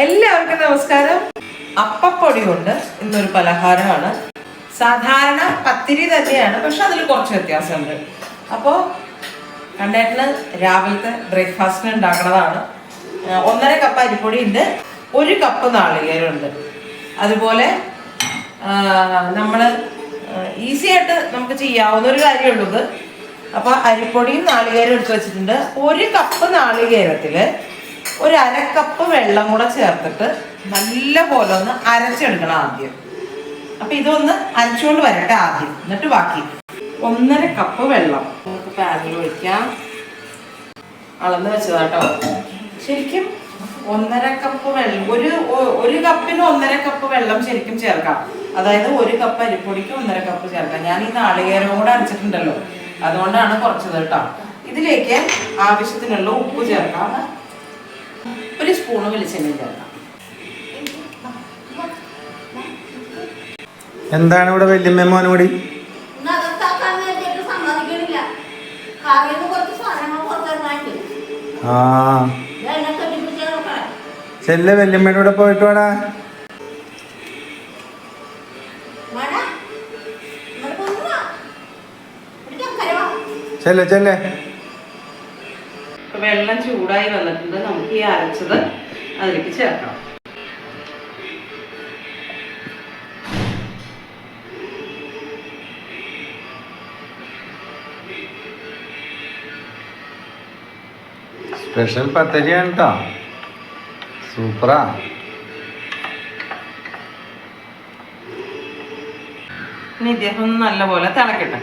എല്ലാവർക്കും നമസ്കാരം. അപ്പപ്പൊടി കൊണ്ട് ഇന്നൊരു പലഹാരമാണ്. സാധാരണ പത്തിരി തന്നെയാണ് പക്ഷെ അതിൽ കുറച്ച് വ്യത്യാസമുണ്ട്. അപ്പോൾ കണ്ടേട്ടന് രാവിലത്തെ ബ്രേക്ക്ഫാസ്റ്റിന് ഉണ്ടാക്കുന്നതാണ് ഒന്നര കപ്പ് അരിപ്പൊടി ഉണ്ട് ഒരു കപ്പ് നാളികേരമുണ്ട്. അതുപോലെ നമ്മൾ ഈസി ആയിട്ട് നമുക്ക് ചെയ്യാവുന്ന ഒരു കാര്യമുള്ളത്. അപ്പോൾ അപ്പൊ അരിപ്പൊടിയും നാളികേരം എടുത്ത് വെച്ചിട്ടുണ്ട്. ഒരു കപ്പ് നാളികേരത്തിൽ ഒരു അരക്കപ്പ് കപ്പ് വെള്ളം കൂടെ ചേർത്തിട്ട് നല്ല പോലെ ഒന്ന് അരച്ചെടുക്കണം ആദ്യം. അപ്പൊ ഇതൊന്ന് അരച്ചുകൊണ്ട് വരട്ടെ ആദ്യം. എന്നിട്ട് ബാക്കി. ഒന്നര കപ്പ് വെള്ളം. നമുക്ക് പാനിൽ ഒഴിക്കാം. അളന്ന് വെച്ചതാട്ടോ. ശരിക്കും ഒന്നര കപ്പ് വെള്ളം ഒരു ഒരു കപ്പിന് ഒന്നര കപ്പ് വെള്ളം ശരിക്കും ചേർക്കാം. അതായത് ഒരു കപ്പ് അരിപ്പൊടിക്ക് ഒന്നര കപ്പ് ചേർക്കാം. ഞാൻ ഈ നാളികേരവും കൂടെ അരച്ചിട്ടുണ്ടല്ലോ. അതുകൊണ്ടാണ് കുറച്ചത് കേട്ടോ. ഇതിലേക്ക് ആവശ്യത്തിനുള്ള ഉപ്പ് ചേർക്കാം. ഒരു സ്പൂണ് വെളിച്ചെണ്ണ ചേർക്കാം എന്താണ് ഇവിടെ വല്യമ്മ മോനോടി. ആ. ചെല്ല വല്യമ്മയുടെ കൂടെ പോയിട്ട് വേടാ. ചെല്ലേ ചെല്ലേ. ഇപ്പൊ വെള്ളം ചൂടായി വന്നിട്ടുണ്ട്. നമുക്ക് ഈ അരച്ചത് അതിലേക്ക് ചേർക്കാം. സ്പെഷ്യൽ പത്തരിയാണ് കേട്ടോ സൂപ്പറാ. ഇനി ഇദ്ദേഹം നല്ലപോലെ തിളക്കട്ടെ.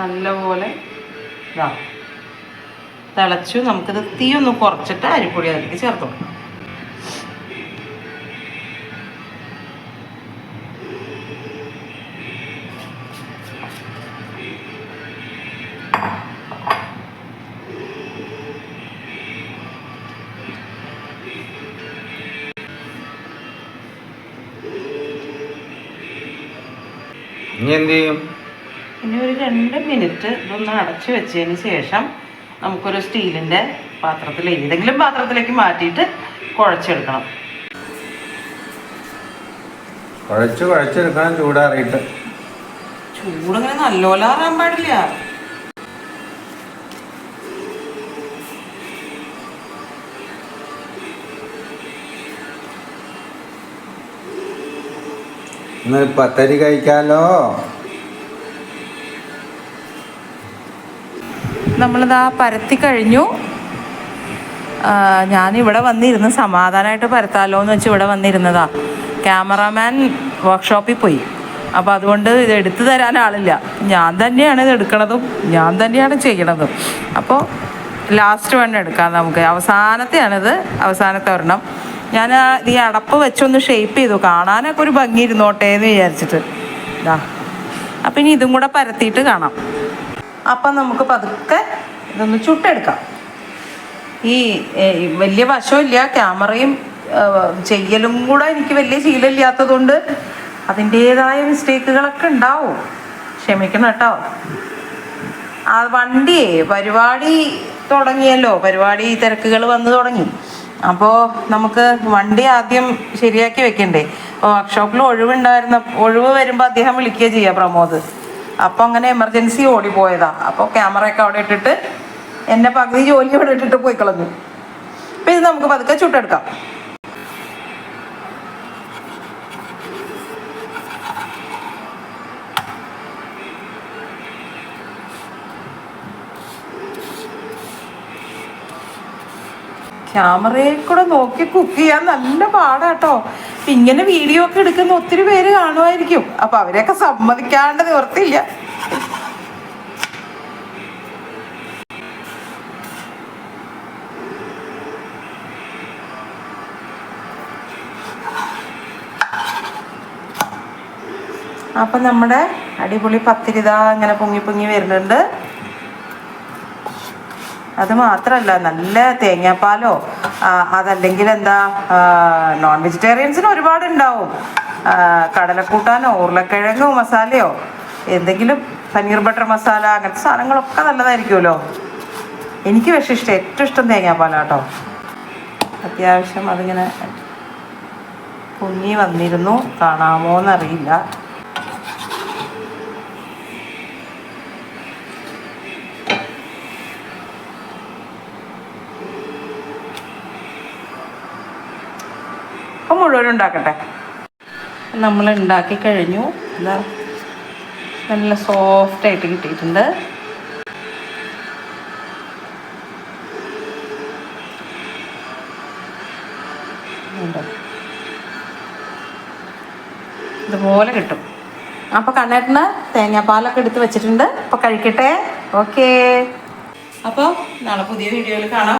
നല്ലപോലെ ഇതാ തിളച്ചു. നമുക്കിത് തീ ഒന്ന് കുറച്ചിട്ട് അരിപ്പൊടി അതിലേക്ക് ചേർത്ത് കൊടുക്കാം. ഇനി എന്ത് ചെയ്യും? ഇനി ഒരു രണ്ട് മിനിറ്റ് ഇതൊന്ന് അടച്ചു വെച്ചതിന് ശേഷം നമുക്കൊരു സ്റ്റീലിന്റെ പാത്രത്തിൽ ഏതെങ്കിലും പാത്രത്തിലേക്ക് മാറ്റിയിട്ട് കുഴച്ചെടുക്കണം. കുഴച്ച് കുഴച്ചെടുക്കണം ചൂടാറിയിട്ട്. ചൂടിങ്ങനെ നല്ലോല ആറാൻ പാടില്ല. ഇന്ന് പത്തരി കഴിക്കാലോ? നമ്മളിതാ പരത്തി കഴിഞ്ഞു. ഞാനിവിടെ വന്നിരുന്ന്. സമാധാനമായിട്ട് പരത്താലോ എന്ന് വെച്ച് ഇവിടെ വന്നിരുന്നതാ. ക്യാമറാമാൻ വർക്ക്ഷോപ്പിൽ പോയി. അപ്പോൾ അതുകൊണ്ട് ഇത് എടുത്തു തരാൻ ആളില്ല. ഞാൻ തന്നെയാണ് ഇത് എടുക്കണതും. ഞാൻ തന്നെയാണ് ചെയ്യണതും. അപ്പോൾ ലാസ്റ്റ് വേണം എടുക്കാം നമുക്ക്. അവസാനത്തെയാണിത്. അവസാനത്തെ ഒരെണ്ണം. ഞാൻ ഈ അടപ്പ് വെച്ചൊന്ന് ഷേപ്പ് ചെയ്തു. കാണാനൊക്കെ ഒരു ഭംഗി ഇരുന്നോട്ടെ എന്ന് വിചാരിച്ചിട്ട്. ഇതാ അപ്പം ഇനി ഇതും കൂടെ പരത്തിയിട്ട് കാണാം. അപ്പം നമുക്ക് പതുക്കെ ഇതൊന്ന് ചുട്ടെടുക്കാം. ഈ വലിയ വശമില്ല ക്യാമറയും ചെയ്യലും കൂടെ എനിക്ക് വലിയ ശീലമില്ലാത്തതുകൊണ്ട് അതിന്റേതായ മിസ്റ്റേക്കുകളൊക്കെ ഉണ്ടാവും. ക്ഷമിക്കണം കേട്ടോ. ആ വണ്ടിയെ പരിപാടി തുടങ്ങിയല്ലോ. പരിപാടി തിരക്കുകൾ വന്നു തുടങ്ങി. അപ്പോൾ നമുക്ക് വണ്ടി ആദ്യം ശരിയാക്കി വെക്കണ്ടേ? വർക്ക്ഷോപ്പിൽ ഒഴിവുണ്ടായിരുന്ന ഒഴിവ് വരുമ്പോൾ അദ്ദേഹം വിളിക്കുകയോ ചെയ്യുക പ്രമോദ്. അപ്പോൾ അങ്ങനെ എമർജൻസി ഓടിപ്പോയതാ. അപ്പോൾ ക്യാമറയൊക്കെ അവിടെ ഇട്ടിട്ട് എന്നെ പകുതി ജോലി അവിടെ ഇട്ടിട്ട് പോയി കളഞ്ഞു. ഇത് നമുക്ക് പതുക്കെ ചുട്ടെടുക്കാം. ക്യാമറയിൽ കൂടെ നോക്കി കുക്ക് ചെയ്യാൻ നല്ല പാടാട്ടോ. ഇങ്ങനെ വീഡിയോ ഒക്കെ എടുക്കുന്ന ഒത്തിരി പേര് കാണുമായിരിക്കും. അപ്പൊ അവരെയൊക്കെ സമ്മതിക്കാണ്ട് നിവർത്തില്ല അപ്പൊ നമ്മുടെ അടിപൊളി പത്തിരിത ഇങ്ങനെ പൊങ്ങി പൊങ്ങി വരുന്നുണ്ട്. അത് മാത്രമല്ല നല്ല തേങ്ങാപ്പാലോ അതല്ലെങ്കിൽ എന്താ നോൺ വെജിറ്റേറിയൻസിന് ഒരുപാട് ഉണ്ടാവും കടലക്കൂട്ടാനോ ഉരുളക്കിഴങ്ങോ മസാലയോ എന്തെങ്കിലും പനീർ ബട്ടർ മസാല അങ്ങനത്തെ സാധനങ്ങളൊക്കെ നല്ലതായിരിക്കുമല്ലോ. എനിക്ക് പക്ഷേ ഇഷ്ടം ഏറ്റവും ഇഷ്ടം തേങ്ങാപ്പാലാട്ടോ അത്യാവശ്യം അതിങ്ങനെ പൊങ്ങി വന്നിരുന്നു. കാണാമോ എന്നറിയില്ല അപ്പം മുഴുവൻ ഉണ്ടാക്കട്ടെ. നമ്മൾ ഉണ്ടാക്കി കഴിഞ്ഞു. എന്താ നല്ല സോഫ്റ്റ് ആയിട്ട് കിട്ടിയിട്ടുണ്ട്? ഇതുപോലെ കിട്ടും. അപ്പോൾ കണ്ണേട്ടന് തേങ്ങാപ്പാലൊക്കെ എടുത്ത് വെച്ചിട്ടുണ്ട്. അപ്പോൾ കഴിക്കട്ടെ. ഓക്കേ. അപ്പോൾ നാളെ പുതിയ വീഡിയോയിൽ കാണാം.